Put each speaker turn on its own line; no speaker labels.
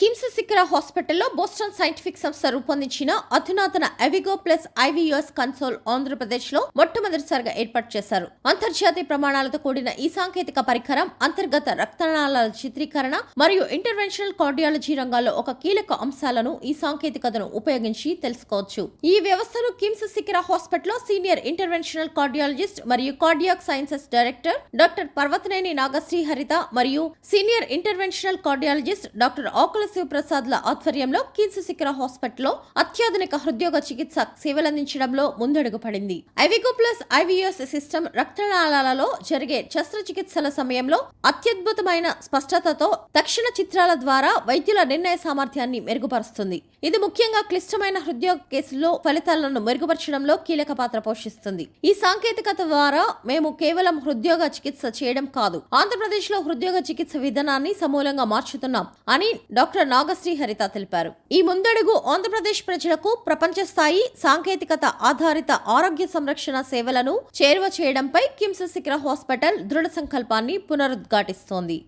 కిమ్స్ శిఖర హాస్పిటల్లో Boston scientific సంస్థ రూపొందించిన అధునాతన అవిగో ప్లస్ ఐవీఎస్ కన్సోల్ ఆంధ్రప్రదేశ్లో మొట్టమొదటిసారిగా ఏర్పాటు చేశారు. అంతర్జాతీయ ప్రమాణాలతో కూడిన ఈ సాంకేతిక పరికరం అంతర్గత రక్తనాళాల చిత్రీకరణ మరియు ఇంటర్వెన్షనల్ కార్డియాలజీ రంగాల్లో ఒక కీలక అంశాలను ఈ సాంకేతికతను ఉపయోగించి తెలుసుకోవచ్చు. ఈ వ్యవస్థను కిమ్స్ శిఖర హాస్పిటల్లో సీనియర్ ఇంటర్వెన్షనల్ కార్డియాలజిస్ట్ మరియు cardiac sciences director doctor Parvathaneni Nagasri Haritha మరియు senior interventional cardiologist doctor Akula Sivaprasad శివప్రసాద్ల ఆధ్వర్యంలో కిమ్స్ శిఖర హాస్పిటల్లో అత్యాధునిక హృద్యోగ చికిత్స సేవలందించడంలో ముందడుగు పడింది. ఐవిగో ప్లస్ ఐవిఎస్ సిస్టమ్ రక్తనాళాలలో జరిగే శస్త్రచికిత్సల సమయంలో అత్యద్భుతమైన స్పష్టతతో తక్షణ చిత్రాల ద్వారా వైద్యుల నిర్ణయ సామర్థ్యాన్ని మెరుగుపరుస్తుంది. ఇది ముఖ్యంగా క్లిష్టమైన హృద్యోగ కేసుల్లో ఫలితాలను మెరుగుపరచడంలో కీలక పాత్ర పోషిస్తుంది. ఈ సాంకేతికత ద్వారా మేము కేవలం హృద్యోగ చికిత్స చేయడం కాదు ఆంధ్రప్రదేశ్లో హృద్యోగ చికిత్స విధానాన్ని సమూలంగా మార్చుతున్నాం అని డాక్టర్ నాగశ్రీ హరిత తెలిపారు. ఈ ముందడుగు ఆంధ్రప్రదేశ్ ప్రజలకు ప్రపంచ స్థాయి సాంకేతికత ఆధారిత ఆరోగ్య సంరక్షణ సేవలను చేరువ చేయడంపై కిమ్స్ శిఖర హాస్పిటల్ దృఢ సంకల్పాన్ని పునరుద్ఘాటిస్తోంది.